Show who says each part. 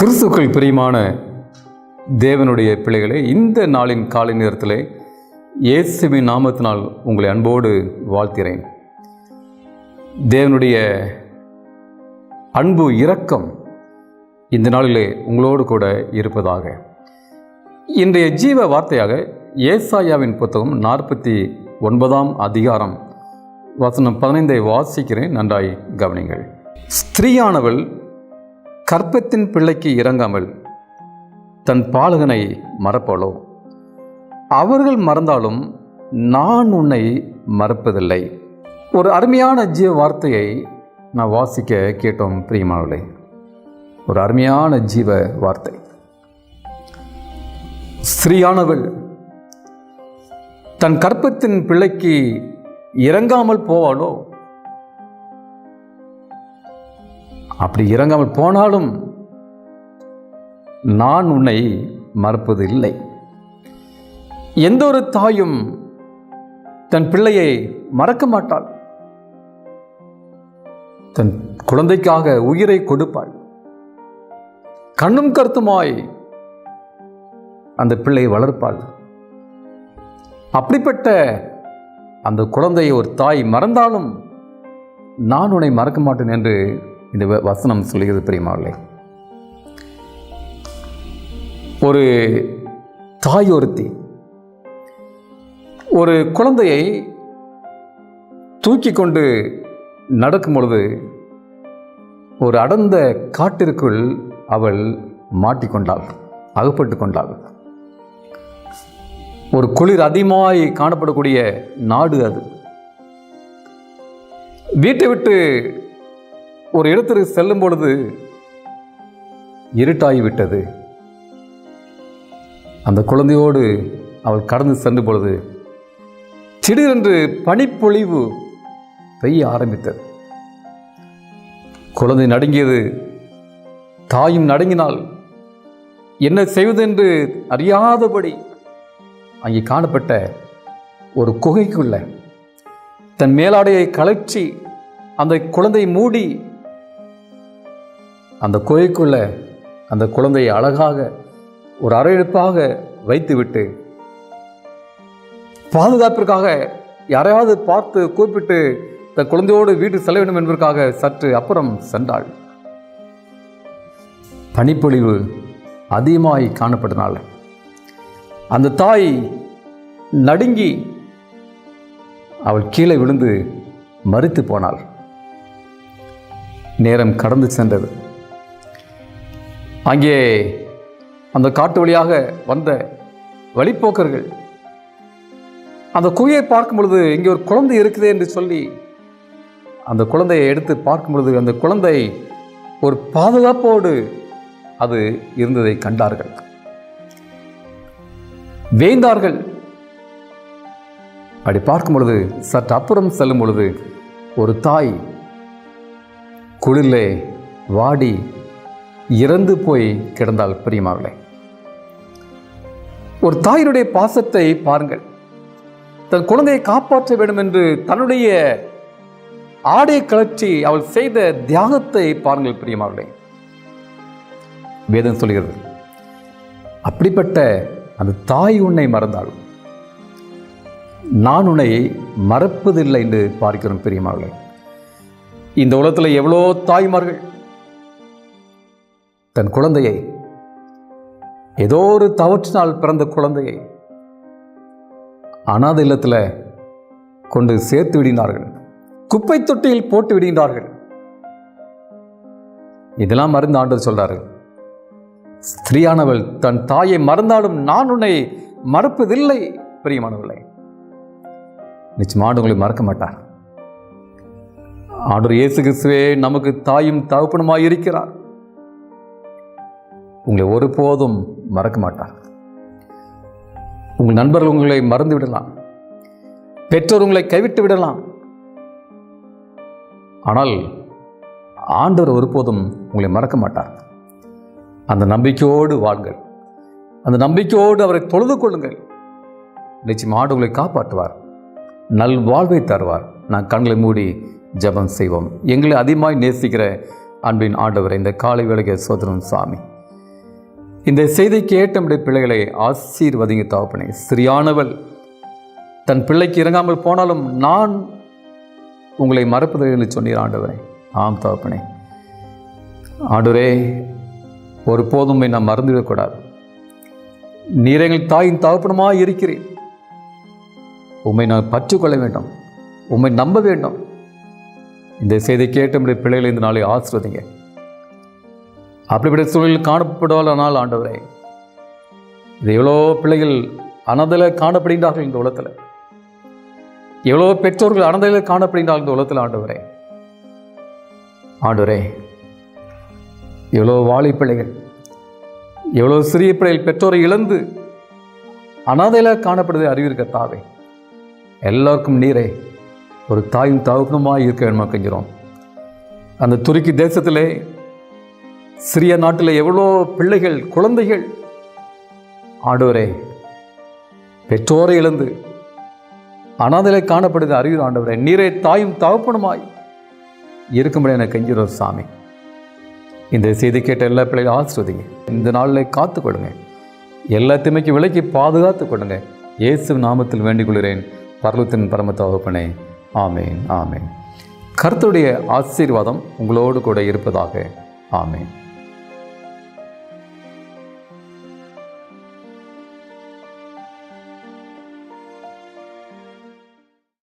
Speaker 1: கிறிஸ்துக்கள் பிரியமான தேவனுடைய பிள்ளைகளே இந்த நாளின் காலை நேரத்தில் இயேசுவின் நாமத்தினால் உங்களை அன்போடு வாழ்த்திறேன் தேவனுடைய அன்பு இரக்கம் இந்த நாளிலே உங்களோடு கூட இருப்பதாக. இன்றைய ஜீவ வார்த்தையாக ஏசாயாவின் புத்தகம் நாற்பத்தி ஒன்பதாம் அதிகாரம் வசனம் பதினைந்தை வாசிக்கிறேன். நன்றாய் கவனிங்கள் ஸ்திரீயானவள் கற்பத்தின் பிள்ளைக்கு இறங்காமல் தன் பாலகனை மறப்பாளோ? அவர்கள் மறந்தாலும் நான் உன்னை மறப்பதில்லை. ஒரு அருமையான ஜீவ வார்த்தையை நான் வாசிக்க கேட்டோம் பிரியமானவர்களே. ஒரு அருமையான ஜீவ வார்த்தை. ஸ்திரீயானவள் தன் கற்பத்தின் பிள்ளைக்கு இறங்காமல் போவாளோ? அப்படி இறங்காமல் போனாலும் நான் உன்னை மறப்பது இல்லை எந்த ஒரு தாயும் தன் பிள்ளையை மறக்க மாட்டாள். தன் குழந்தைக்காக உயிரை கொடுப்பாள். கண்ணும் கருத்துமாய் அந்த பிள்ளையை வளர்ப்பாள். அப்படிப்பட்ட அந்த குழந்தையை ஒரு தாய் மறந்தாலும் நான் உன்னை மறக்க மாட்டேன் என்று இந்த வ- வசனம் சொல்கிறது பிரியமாவில்லை ஒரு தாய் ஒருத்தி ஒரு குழந்தையை தூக்கி கொண்டு நடக்கும் பொழுது ஒரு அடர்ந்த காட்டிற்குள் அவள் மாட்டிக்கொண்டாள் அகப்பட்டு கொண்டாள். ஒரு குளிர் அதிகமாய் காணப்படக்கூடிய நாடு அது. வீட்டை விட்டு ஒரு இடத்திற்கு செல்லும் பொழுது இருட்டாகிவிட்டது அந்த குழந்தையோடு அவள் கடந்து சென்ற பொழுது திடீரென்று பனிப்பொழிவு பெய்ய ஆரம்பித்தது. குழந்தை நடுங்கியது. தாயும் நடுங்கினாள் என்ன செய்வதென்று அறியாதபடி அங்கே காணப்பட்ட ஒரு குகைக்குள்ள தன் மேலாடையை கலற்றி அந்த குழந்தை மூடி அந்த குகைக்குள்ள அந்த குழந்தையை அழகாக ஒரு அரையெடுப்பாக வைத்துவிட்டு பாதுகாப்பிற்காக யாரையாவது பார்த்து கூப்பிட்டு தன் குழந்தையோடு வீட்டு செல்ல வேண்டும் என்பதற்காக சற்று அப்புறம் சென்றாள். பனிப்பொழிவு அதிகமாய் காணப்பட்டனால அந்த தாய் நடுங்கி அவள் கீழே விழுந்து மறித்து போனாள். நேரம் கடந்து சென்றது. அங்கே அந்த காட்டு வழியாக வந்த வழிப்போக்கர்கள். அந்த குகையை பார்க்கும் பொழுது இங்கே ஒரு குழந்தை இருக்குது என்று சொல்லி அந்த குழந்தையை எடுத்து பார்க்கும் பொழுது அந்த குழந்தை ஒரு பாதுகாப்போடு அது இருந்ததை கண்டார்கள். வேந்தார்கள். அப்படி பார்க்கும் பொழுது சற்று அப்புறம் செல்லும் பொழுது ஒரு தாய் குளிரிலே வாடி இறந்து போய் கிடந்தால் பிரியமாவளே ஒரு தாயினுடைய பாசத்தை பாருங்கள். தன் குழந்தையை காப்பாற்ற வேண்டும் என்று தன்னுடைய ஆடை கலற்றி அவள் செய்த தியாகத்தை பாருங்கள் பிரியமாவளே வேதம் சொல்கிறது அப்படிப்பட்ட அந்த தாய் உன்னை மறந்தாலும் நான் உன்னை மறப்பதில்லை என்று பார்க்கிறோம் பிரியமாவளே இந்த உலகத்தில் எவ்வளோ தாய்மார்கள் தன் குழந்தையை. ஏதோ ஒரு தவற்றினால் பிறந்த குழந்தையை அனாதை இல்லத்தில் கொண்டு சேர்த்து விடினார்கள். குப்பை தொட்டியில் போட்டு விடுகின்றார்கள். இதெல்லாம் மருந்து ஆண்டு சொல்றாரு ஸ்திரீயானவள் தன் தாயை மறந்தாலும் நான் உன்னை மறப்பதில்லை பிரியமானவளை நிச்சயமாக உங்களை மறக்க மாட்டார். ஆண்டவர் இயேசு கிறிஸ்துவே நமக்கு தாயும் தகப்பனுமாய் இருக்கிறார். உங்களை ஒருபோதும் மறக்க மாட்டார். உங்கள் நண்பர்கள் உங்களை மறந்து விடலாம். பெற்றோர் உங்களை கைவிட்டு விடலாம். ஆனால் ஆண்டவர் ஒருபோதும் உங்களை மறக்க மாட்டார். அந்த நம்பிக்கையோடு வாழுங்கள். அந்த நம்பிக்கையோடு அவரை தொழுது கொள்ளுங்கள். நிச்சயம் ஆண்டு உங்களை காப்பாற்றுவார். நல் வாழ்வை தருவார். நான் கண்களை மூடி ஜெபம் செய்வோம். எங்களை அதிகமாய் நேசிக்கிற அன்பின் ஆண்டவர் இந்த காலை வேலைக்கு சோதரன் சாமி. இந்த செய்தி கேட்ட நம்முடைய பிள்ளைகளை ஆசீர்வதிங்க தகப்பனே. சரியானவள் தன் பிள்ளைக்கு இறங்காமல் போனாலும் நான் உங்களை மறப்பதில்லை என்று சொன்னீர் ஆண்டவரே. ஆம் தகப்பனே. ஆண்டவரே ஒருபோதும் உம்மை நான் மறந்துவிடக்கூடாது. நீர் எங்கள் தாயின் தகப்பனமாக இருக்கிறேன் உம்மை நான் பற்றுக்கொள்ள வேண்டும். உம்மை நம்ப வேண்டும். இந்த செய்தி கேட்ட நம்முடைய பிள்ளைகளை இந்த நாளை ஆசிர்வதிங்க. அப்படிப்பட்ட சூழலில் காணப்படுவானால் ஆண்டவரே இது எவ்வளோ பிள்ளைகள் அனதில் காணப்படுகின்றார்கள் இந்த உலகத்தில். எவ்வளோ பெற்றோர்கள் அனதையில் காணப்படுகின்றார்கள் இந்த உலகத்தில் ஆண்டவரே. ஆண்டவரே எவ்வளோ வாலி பிள்ளைகள் எவ்வளோ சிறிய பிள்ளைகள் பெற்றோரை இழந்து அனாதையில் காணப்படுவதை அறிவிருக்க தாவே எல்லாருக்கும் நீரே ஒரு தாயும் தகப்பனுமாய் இருக்க வேணுமா கெஞ்சிரும் அந்த துருக்கி தேசத்திலே சிறிய நாட்டில் எவ்வளோ பிள்ளைகள் குழந்தைகள். ஆண்டவரே பெற்றோரை இழந்து அனாதலை காணப்படுது அறிவு ஆண்டவரே நீரை தாயும் தகப்பனுமாய் இருக்கும்படி எனக்கு கெஞ்சிரோர் சாமி. இந்த செய்தி கேட்ட எல்லா பிள்ளைகளும் ஆசிர்வதிங்க. இந்த நாளில் காத்துக்கொள்ளுங்க. எல்லா திமைக்கு விலைக்கு பாதுகாத்து கொள்ளுங்க. இயேசு நாமத்தில் வேண்டிக் கொள்கிறேன் பரலத்தின் பரம தகப்பனே ஆமேன் ஆமேன். கருத்துடைய ஆசீர்வாதம் உங்களோடு கூட இருப்பதாக ஆமேன்.